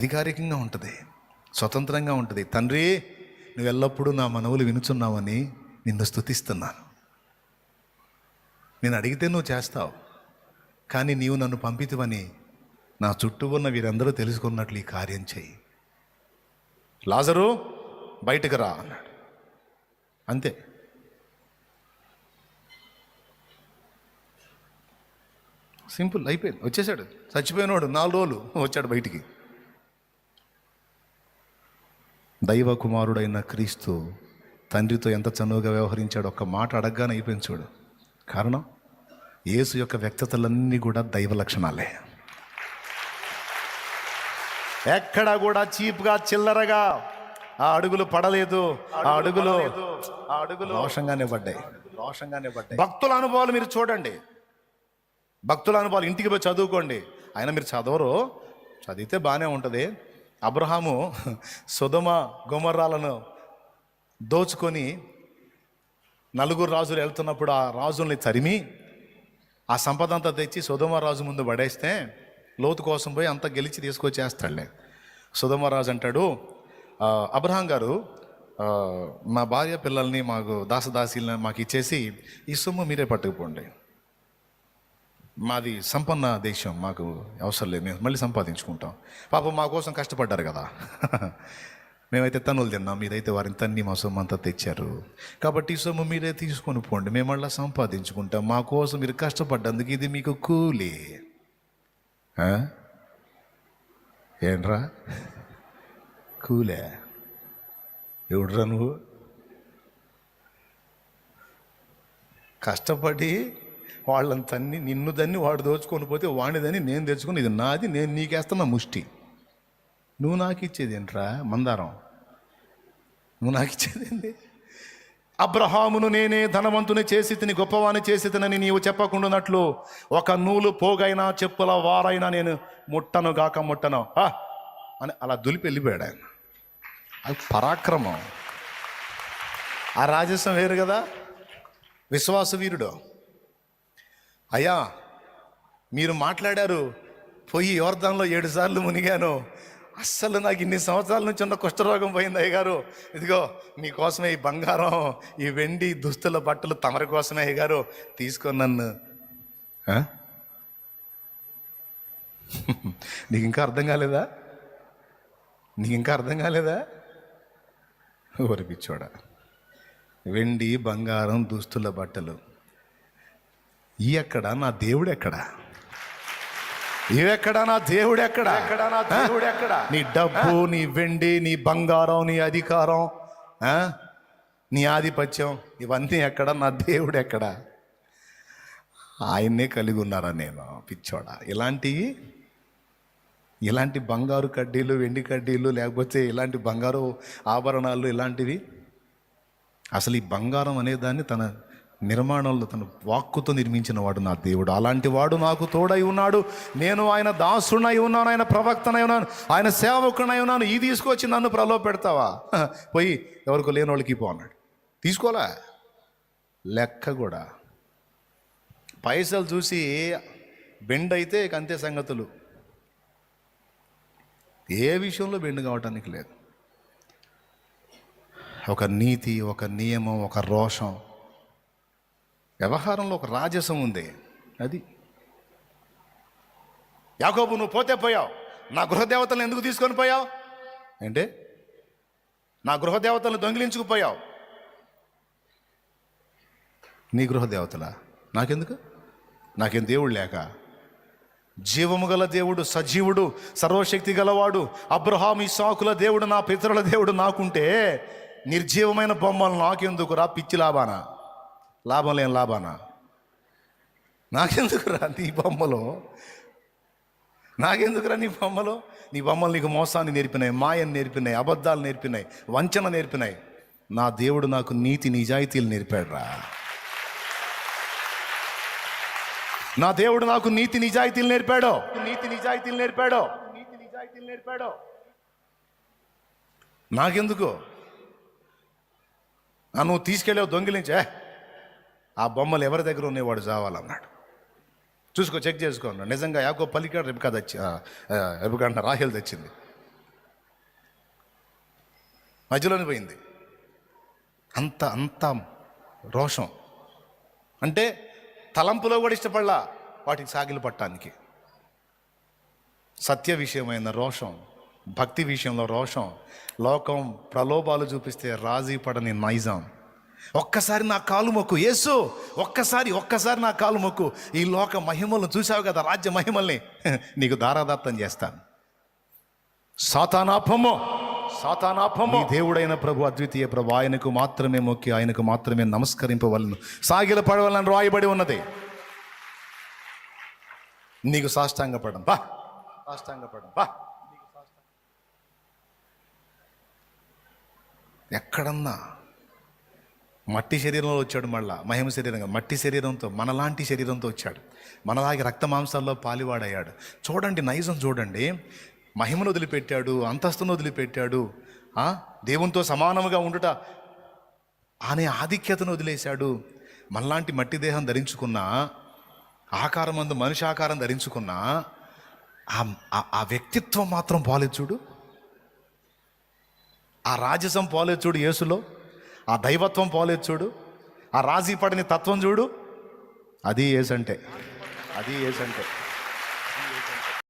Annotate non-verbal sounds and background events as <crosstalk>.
అధికారికంగా ఉంటుంది. స్వతంత్రంగా ఉంటుంది. తండ్రి నువ్వు ఎల్లప్పుడూ నా మనవులు వినుచున్నావని నిన్ను స్థుతిస్తున్నాను నేను అడిగితే నువ్వు చేస్తావు కానీ నీవు నన్ను పంపితివని నా చుట్టూ ఉన్న వీరందరూ తెలుసుకున్నట్లు ఈ కార్యం చేయి లాజరు బయటకు రా అన్నాడు. అంతే. సింపుల్ అయిపోయింది. వచ్చేసాడు. చచ్చిపోయినవాడు నాలుగు రోజులు వచ్చాడు బయటికి. దైవ కుమారుడైన క్రీస్తు తండ్రితో ఎంత చనువుగా వ్యవహరించాడు ఒక్క మాట అడగగానే అయిపోయింది చూడు. కారణం? యేసు యొక్క వ్యక్తతలన్నీ కూడా దైవ లక్షణాలే. ఎక్కడా కూడా చీప్గా చిల్లరగా ఆ అడుగులు పడలేదు. ఆ అడుగులు ఆ అడుగులు రోషంగానే పడ్డాయి. రోషంగానే పడ్డాయి. భక్తుల అనుభవాలు మీరు చూడండి. భక్తుల అనుభవాలు ఇంటికి పోయి చదువుకోండి. ఆయన మీరు చదవరు. చదివితే బాగానే ఉంటుంది. అబ్రహాము సుధమ గుమర్రాలను దోచుకొని నలుగురు రాజులు వెళ్తున్నప్పుడు ఆ రాజుల్ని తరిమి ఆ సంపద అంతా తెచ్చి సుధమ రాజు ముందు పడేస్తే లోతు కోసం పోయి అంతా గెలిచి తీసుకొచ్చేస్తాడులే. సుధమ రాజు అంటాడు అబ్రహాం గారు మా భార్య పిల్లల్ని మాకు దాసదాసీలను మాకు ఇచ్చేసి ఈ సొమ్ము మీరే పట్టుకుపోండి. మాది సంపన్న దేశం మాకు అవసరం లేదు. మేము మళ్ళీ సంపాదించుకుంటాం. పాపం మా కోసం కష్టపడ్డారు కదా. <laughs> మేమైతే తన్నులు తిన్నాం. మీరైతే వారిని తన్ని మా సొమ్ము అంతా తెచ్చారు. కాబట్టి ఈ సొమ్ము మీరే తీసుకొని పోండి. మేము మళ్ళీ సంపాదించుకుంటాం. మా కోసం మీరు కష్టపడ్డందుకు ఇది మీకు కూలి. ఏంట్రా? <laughs> కూలే. ఎవడురా నువ్వు? కష్టపడి వాళ్ళని తన్ని నిన్ను దన్ని వాడు దోచుకొని పోతే వాడిదని నేను తెచ్చుకుని ఇది నాది నేను నీకేస్తున్నా ముష్టి. నువ్వు నాకు ఇచ్చేది ఏంట్రా మందారం? నువ్వు నాకు ఇచ్చేది ఏంటి అబ్రహామును నేనే ధనవంతుని చేసి తిని గొప్పవాని చేసి తినని నీవు చెప్పకుండానట్లు ఒక నూలు పోగైనా చెప్పుల వారైనా నేను ముట్టను గాక ముట్టను. అని అలా దులిపి వెళ్ళిపోయాడు ఆయన. అది పరాక్రమం. ఆ రాజస్వం వేరు కదా? విశ్వాస వీరుడు. అయ్యా మీరు మాట్లాడారు పోయి యోర్దాన్లో ఏడు సార్లు మునిగాను. అస్సలు నాకు ఇన్ని సంవత్సరాల నుంచి ఉన్న కుష్ఠరోగం పోయింది అయ్యగారు. ఇదిగో మీకోసమే ఈ బంగారం ఈ వెండి దుస్తుల బట్టలు తమరి కోసమే అయ్యగారు. తీసుకొని నన్ను. <laughs> నీకు ఇంకా అర్థం కాలేదా? నీకు ఇంకా అర్థం కాలేదా? ఓరి పిచ్చోడా. వెండి బంగారం దుస్తుల బట్టలు. ఈ ఎక్కడ నా దేవుడు ఎక్కడ ఇవెక్కడ నా దేవుడు ఎక్కడ ఎక్కడ నా దేవుడు ఎక్కడ నీ డబ్బు నీ వెండి నీ బంగారం నీ అధికారం? నీ ఆధిపత్యం ఇవన్నీ ఎక్కడ? నా దేవుడు ఎక్కడ ఆయన్నే కలిగి ఉన్నారా నేను పిచ్చోడా? ఇలాంటివి ఇలాంటి బంగారు కడ్డీలు వెండి కడ్డీలు లేకపోతే ఇలాంటి బంగారు ఆభరణాలు ఇలాంటివి? అసలు ఈ బంగారం అనే దాన్ని తన నిర్మాణంలో తన వాక్కుతో నిర్మించిన వాడు నా దేవుడు. అలాంటి వాడు నాకు తోడై ఉన్నాడు. నేను ఆయన దాసునై ఉన్నాను ఆయన ప్రవక్తనై ఉన్నాను ఆయన సేవకునై ఉన్నాను. ఈ తీసుకొచ్చి నన్ను ప్రలో పెడతావా? <laughs> పోయి ఎవరికి లేని వాళ్ళకి పో అన్నాడు. తీసుకోలే లెక్క కూడా. పైసలు చూసి బెండ్ అయితే ఇక అంతే సంగతులు. ఏ విషయంలో బెండ్ కావటానికి లేదు. ఒక నీతి ఒక నియమం ఒక రోషం. వ్యవహారంలో ఒక రాజసం ఉంది. అది. యాకోబు నువ్వు పోతే పోయావు. నా గృహదేవతలను ఎందుకు తీసుకొని పోయావు? ఏంటి నా గృహదేవతలను దొంగిలించుకుపోయావు నీ గృహదేవతల? నాకెందుకు? నాకేం దేవుడు లేక? జీవము గల దేవుడు సజీవుడు సర్వశక్తి గలవాడు అబ్రహాం ఇసాకుల దేవుడు నా పితరుల దేవుడు నాకుంటే నిర్జీవమైన బొమ్మలు నాకెందుకు రా పిచ్చి లాభానా? లాభం లేని లాభానా? నాకెందుకురా నీ బొమ్మలో? నాకెందుకురా నీ బొమ్మలో? నీ బొమ్మలు నీకు మోసాన్ని నేర్పినాయి మాయను నేర్పినాయి అబద్ధాలు నేర్పినాయి వంచన నేర్పినాయి. నా దేవుడు నాకు నీతి నిజాయితీలు నేర్పాడు రా నా దేవుడు నాకు నీతి నిజాయితీలు నేర్పాడు? నీతి నిజాయితీలు నేర్పాడు? నీతి నిజాయితీలు నేర్పాడు? నాకెందుకు? ఆ నువ్వు తీసుకెళ్ళావు దొంగిలించే ఆ బొమ్మలు ఎవరి దగ్గర ఉన్నవాడు చావాలన్నాడు. చూసుకో చెక్ చేసుకో అన్నాడు. నిజంగా యాకో పలికాడు రేపు తెచ్చి వచ్చి రేపు తెచ్చింది. మధ్యలోనే పోయింది. అంత అంత రోషం. అంటే తలంపులో కూడా ఇష్టపడలా వాటికి సాగిలు పట్టడానికి. సత్య విషయమైన రోషం భక్తి విషయంలో రోషం లోకం ప్రలోభాలు చూపిస్తే రాజీ పడని నైజాం. ఒక్కసారి నా కాలు మొక్కు. యేసు ఒక్కసారి ఒక్కసారి నా కాలు మొక్కు. ఈ లోక మహిమలను చూసావు కదా రాజ్య మహిమల్ని. <laughs> నీకు దారాదత్తం చేస్తాను. సాతానాపము సాతానాపము. దేవుడైన ప్రభు అద్వితీయ ప్రభు ఆయనకు మాత్రమే మొక్కి ఆయనకు మాత్రమే నమస్కరింపవలను. సాగిల పడవలను రాయబడి ఉన్నది. నీకు సాష్టాంగపడం బా. సాష్టాంగపడం బా. ఎక్కడన్నా మట్టి శరీరంలో వచ్చాడు మళ్ళా మహిమ శరీరంగా మట్టి శరీరంతో మనలాంటి శరీరంతో వచ్చాడు. మనలాగే రక్త మాంసాల్లో పాలివాడయ్యాడు. చూడండి నైజం చూడండి. మహిమను వదిలిపెట్టాడు అంతస్తును వదిలిపెట్టాడు దేవునితో సమానముగా ఉండుట అనే ఆధిక్యతను వదిలేశాడు. మనలాంటి మట్టి దేహం ధరించుకున్నా ఆకారం అందు మనిషి ఆకారం ధరించుకున్నా ఆ- ఆ వ్యక్తిత్వం మాత్రం పోలేదు చూడు. ఆ రాజసం పోలేదు చూడు యేసులో. ఆ దైవత్వం పోలేదు చూడు. ఆ రాజీ పడని తత్వం చూడు. అది ఏసంటే. అది ఏసంటే.